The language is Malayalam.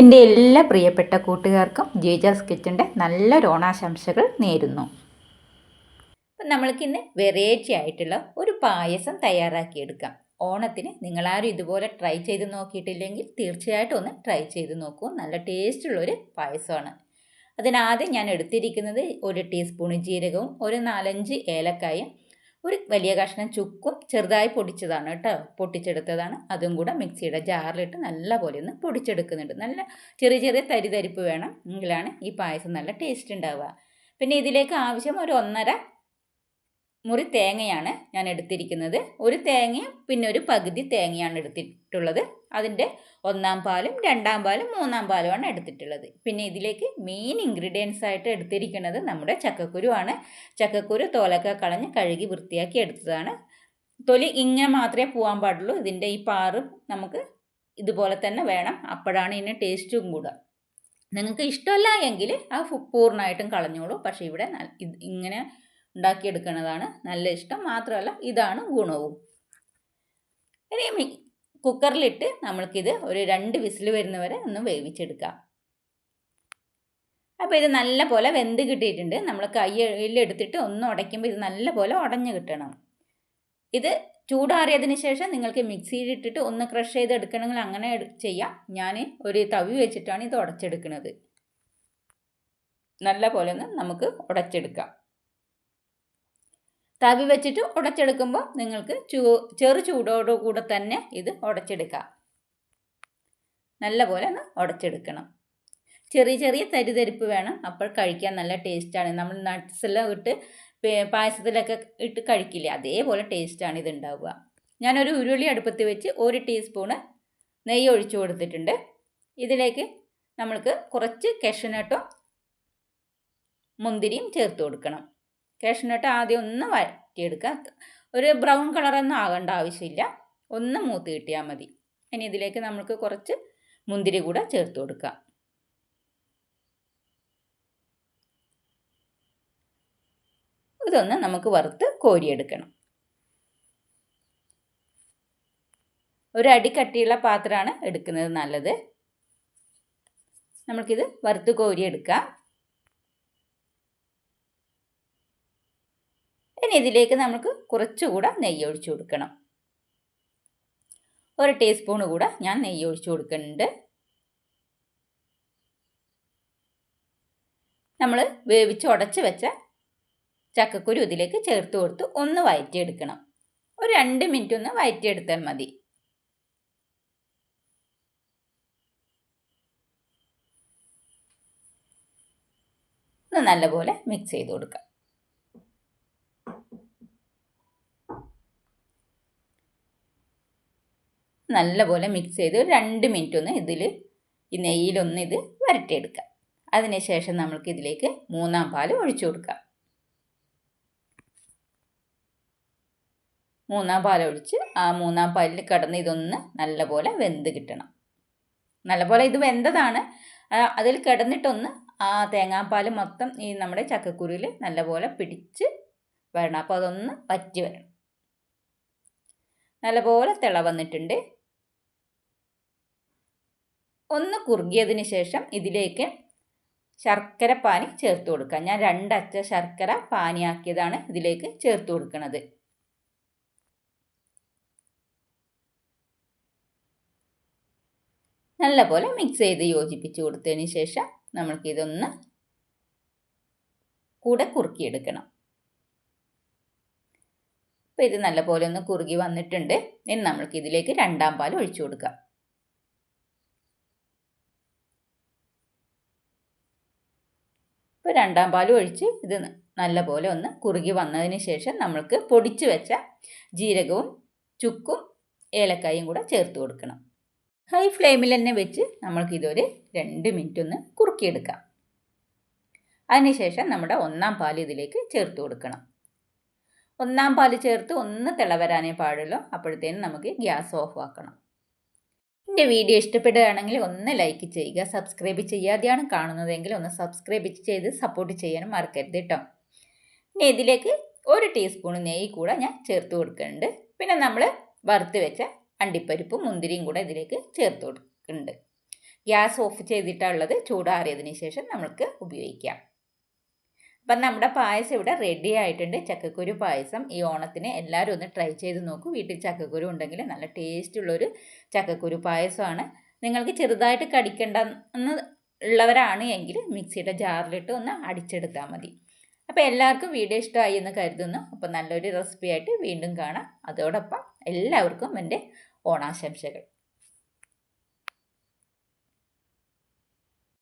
എന്റെ എല്ലാ പ്രിയപ്പെട്ട കൂട്ടുകാർക്കും ജീജാസ് കിച്ചന്റെ നല്ലൊരു ഓണാശംസകൾ നേരുന്നു. അപ്പം നമ്മൾക്കിന്ന് വെറൈറ്റി ആയിട്ടുള്ള ഒരു പായസം തയ്യാറാക്കിയെടുക്കാം. ഓണത്തിന് നിങ്ങളാരും ഇതുപോലെ ട്രൈ ചെയ്ത് നോക്കിയിട്ടില്ലെങ്കിൽ തീർച്ചയായിട്ടും ഒന്ന് ട്രൈ ചെയ്ത് നോക്കൂ. നല്ല ടേസ്റ്റുള്ളൊരു പായസമാണ്. അതിനാദ്യം ഞാൻ എടുത്തിരിക്കുന്നത് ഒരു ടീസ്പൂൺ ജീരകവും ഒരു നാലഞ്ച് ഏലക്കായും ഒരു വലിയ കഷ്ണം ചുക്കും ചെറുതായി പൊടിച്ചതാണ് കേട്ടോ. പൊട്ടിച്ചെടുത്തതാണ്. അതും കൂടെ മിക്സിയുടെ ജാറിലിട്ട് നല്ല പോലെ ഒന്ന് പൊടിച്ചെടുക്കുന്നുണ്ട്. നല്ല ചെറിയ ചെറിയ തരിതരിപ്പ് വേണം. എങ്കിലാണ് ഈ പായസം നല്ല ടേസ്റ്റ് ഉണ്ടാവുക. പിന്നെ ഇതിലേക്ക് ആവശ്യം ഒരു ഒന്നര മുറി തേങ്ങയാണ് ഞാൻ എടുത്തിരിക്കുന്നത്. ഒരു തേങ്ങയും പിന്നെ ഒരു പകുതി തേങ്ങയാണ് എടുത്തിട്ടുള്ളത്. അതിന്റെ ഒന്നാം പാലും രണ്ടാം പാലും മൂന്നാം പാലുമാണ് എടുത്തിട്ടുള്ളത്. പിന്നെ ഇതിലേക്ക് മെയിൻ ഇൻഗ്രീഡിയൻസ് ആയിട്ട് എടുത്തിരിക്കുന്നത് നമ്മുടെ ചക്കക്കുരുവാണ്. ചക്കക്കുരു തോലൊക്കെ കളഞ്ഞ് കഴുകി വൃത്തിയാക്കി എടുത്തതാണ്. തൊലി ഇങ്ങനെ മാത്രമേ പോകാൻ പാടുള്ളൂ. ഇതിന്റെ ഈ പാറും നമുക്ക് ഇതുപോലെ തന്നെ വേണം. അപ്പോഴാണ് ഇതിന് ടേസ്റ്റും കൂടുക. നിങ്ങൾക്ക് ഇഷ്ടമല്ല എങ്കിൽ ആ പൂർണമായിട്ടും കളഞ്ഞോളൂ. പക്ഷേ ഇവിടെ ഇങ്ങനെ ഉണ്ടാക്കിയെടുക്കുന്നതാണ് നല്ല ഇഷ്ടം. മാത്രമല്ല ഇതാണ് ഗുണവും. ഇനി കുക്കറിലിട്ട് നമ്മൾക്കിത് ഒരു രണ്ട് വിസിൽ വരുന്നവരെ ഒന്ന് വേവിച്ചെടുക്കാം. അപ്പോൾ ഇത് നല്ല പോലെ വെന്ത് കിട്ടിയിട്ടുണ്ട്. നമ്മൾ കയ്യിലെടുത്തിട്ട് ഒന്ന് ഉടയ്ക്കുമ്പോൾ ഇത് നല്ല പോലെ ഉടഞ്ഞു കിട്ടണം. ഇത് ചൂടാറിയതിന് ശേഷം നിങ്ങൾക്ക് മിക്സിയിൽ ഇട്ടിട്ട് ഒന്ന് ക്രഷ് ചെയ്ത് എടുക്കണമെങ്കിൽ അങ്ങനെ ചെയ്യാം. ഞാൻ ഒരു തവി വെച്ചിട്ടാണ് ഇത് ഉടച്ചെടുക്കുന്നത്. നല്ല പോലെ ഒന്ന് നമുക്ക് ഉടച്ചെടുക്കാം. തവി വെച്ചിട്ട് ഉടച്ചെടുക്കുമ്പോൾ നിങ്ങൾക്ക് ചൂ ചെറു ചൂടോടു കൂടെ തന്നെ ഇത് ഉടച്ചെടുക്കാം. നല്ലപോലെ ഒന്ന് ഉടച്ചെടുക്കണം. ചെറിയ ചെറിയ തരിതരിപ്പ് വേണം. അപ്പോൾ കഴിക്കാൻ നല്ല ടേസ്റ്റാണ്. നമ്മൾ നട്ട്സെല്ലാം ഇട്ട് പായസത്തിലൊക്കെ ഇട്ട് കഴിക്കില്ലേ അതേപോലെ ടേസ്റ്റാണ് ഇതുണ്ടാവുക. ഞാനൊരു ഉരുളി അടുപ്പത്ത് വെച്ച് ഒരു ടീസ്പൂണ് നെയ്യ് ഒഴിച്ചു കൊടുത്തിട്ടുണ്ട്. ഇതിലേക്ക് നമ്മൾക്ക് കുറച്ച് കെഷനട്ടും മുന്തിരിയും ചേർത്ത് കൊടുക്കണം. കാഷ്നട്ട് ആദ്യം ഒന്ന് വഴറ്റിയെടുക്കുക ഒരു ബ്രൗൺ കളറൊന്നും ആകേണ്ട ആവശ്യമില്ല. ഒന്ന് മൂത്ത് കിട്ടിയാൽ മതി. ഇനി ഇതിലേക്ക് നമുക്ക് കുറച്ച് മുന്തിരി കൂടെ ചേർത്ത് കൊടുക്കാം ഇതൊന്ന് നമുക്ക് വറുത്ത് കോരിയെടുക്കണം. ഒരു അടി കട്ടിയുള്ള പാത്രമാണ് എടുക്കുന്നത് നല്ലത്. നമുക്കിത് വറുത്ത് കോരിയെടുക്കാം. ഇനി ഇതിലേക്ക് നമുക്ക് കുറച്ചുകൂടെ നെയ്യ് ഒഴിച്ചു കൊടുക്കണം. ഒരു ടീസ്പൂൺ കൂടെ ഞാൻ നെയ്യ് ഒഴിച്ചു കൊടുക്കുന്നുണ്ട്. നമ്മൾ വേവിച്ച് ഉടച്ച് വെച്ച ചക്കക്കുരു ഇതിലേക്ക് ചേർത്ത് കൊടുത്ത് ഒന്ന് വയറ്റിയെടുക്കണം. ഒരു രണ്ട് മിനിറ്റ് ഒന്ന് വയറ്റിയെടുത്താൽ മതി. നല്ലപോലെ മിക്സ് ചെയ്ത് കൊടുക്കാം. നല്ലപോലെ മിക്സ് ചെയ്ത് രണ്ട് മിനിറ്റ് ഒന്ന് ഇതിൽ ഈ നെയ്യിലൊന്ന് ഇത് വരട്ടിയെടുക്കാം അതിനുശേഷം നമ്മൾക്ക് ഇതിലേക്ക് മൂന്നാം പാൽ ഒഴിച്ചു കൊടുക്കാം മൂന്നാം പാൽ ഒഴിച്ച് ആ മൂന്നാം പാലിൽ കിടന്ന് ഇതൊന്ന് നല്ലപോലെ വെന്ത് കിട്ടണം. നല്ലപോലെ ഇത് വെന്തതാണ്. അതിൽ കിടന്നിട്ടൊന്ന് ആ തേങ്ങാപ്പാൽ മൊത്തം ഈ നമ്മുടെ ചക്കക്കുരുവിൽ നല്ലപോലെ പിടിച്ച് വരണം. അപ്പോൾ അതൊന്ന് വറ്റി വരണം. നല്ലപോലെ തിള വന്നിട്ടുണ്ട്. ഒന്ന് കുറുകിയതിന് ശേഷം ഇതിലേക്ക് ശർക്കര പാനി ചേർത്ത് കൊടുക്കുക. ഞാൻ രണ്ടച്ച ശർക്കര പാനിയാക്കിയതാണ് ഇതിലേക്ക് ചേർത്ത് കൊടുക്കുന്നത് നല്ലപോലെ മിക്സ് ചെയ്ത് യോജിപ്പിച്ച് കൊടുത്തതിന് ശേഷം നമ്മൾക്കിതൊന്ന് കൂടെ കുറുക്കിയെടുക്കണം. അപ്പോൾ ഇത് നല്ലപോലെ ഒന്ന് കുറുകി വന്നിട്ടുണ്ട്. ഇനി നമ്മൾക്ക് ഇതിലേക്ക് രണ്ടാം പാൽ ഒഴിച്ചു കൊടുക്കാം. ഇപ്പോൾ രണ്ടാം പാൽ ഒഴിച്ച് ഇത് നല്ല പോലെ ഒന്ന് കുറുകി വന്നതിന് ശേഷം നമ്മൾക്ക് പൊടിച്ചു വെച്ച ജീരകവും ചുക്കും ഏലക്കായും കൂടെ ചേർത്ത് കൊടുക്കണം. ഹൈ ഫ്ലെയിമിൽ തന്നെ വെച്ച് നമ്മൾക്ക് ഇതൊരു രണ്ട് മിനിറ്റ് ഒന്ന് കുറുക്കിയെടുക്കാം. അതിനുശേഷം നമ്മുടെ ഒന്നാം പാൽ ഇതിലേക്ക് ചേർത്ത് കൊടുക്കണം. ഒന്നാം പാൽ ചേർത്ത് ഒന്ന് തിളവരാനേ പാടുള്ളൂ. അപ്പോഴത്തേനും നമുക്ക് ഗ്യാസ് ഓഫ് ആക്കണം. എന്റെ വീഡിയോ ഇഷ്ടപ്പെടുകയാണെങ്കിൽ ഒന്ന് ലൈക്ക് ചെയ്യുക സബ്സ്ക്രൈബ് ചെയ്യാതെയാണ് കാണുന്നതെങ്കിൽ ഒന്ന് സബ്സ്ക്രൈബ് ചെയ്ത് സപ്പോർട്ട് ചെയ്യാനും മറക്കരുത് കേട്ടോ ഇനി ഇതിലേക്ക് ഒരു ടീസ്പൂൺ നെയ്യ് കൂടെ ഞാൻ ചേർത്ത് കൊടുക്കുന്നുണ്ട്. പിന്നെ നമ്മൾ വറുത്ത് വെച്ച അണ്ടിപ്പരിപ്പും മുന്തിരിയും കൂടെ ഇതിലേക്ക് ചേർത്ത് കൊടുക്കുന്നുണ്ട്. ഗ്യാസ് ഓഫ് ചെയ്തിട്ടുള്ളത് ചൂടാറിയതിന് ശേഷം നമുക്ക് ഉപയോഗിക്കാം. അപ്പം നമ്മുടെ പായസം ഇവിടെ റെഡി ആയിട്ടുണ്ട്. ചക്കക്കുരു പായസം. ഈ ഓണത്തിന് എല്ലാവരും ഒന്ന് ട്രൈ ചെയ്ത് നോക്കൂ. വീട്ടിൽ ചക്കക്കുരു ഉണ്ടെങ്കിൽ നല്ല ടേസ്റ്റുള്ളൊരു ചക്കക്കുരു പായസമാണ്. നിങ്ങൾക്ക് ചെറുതായിട്ട് കടിക്കേണ്ട ഉള്ളവരാണ് എങ്കിൽ മിക്സിയുടെ ജാറിലിട്ട് ഒന്ന് അടിച്ചെടുത്താൽ മതി. അപ്പോൾ എല്ലാവർക്കും വീഡിയോ ഇഷ്ടമായി എന്ന് കരുതുന്നു. അപ്പോൾ നല്ലൊരു റെസിപ്പി ആയിട്ട് വീണ്ടും കാണാം. അതോടൊപ്പം എല്ലാവർക്കും എന്റെ ഓണാശംസകൾ.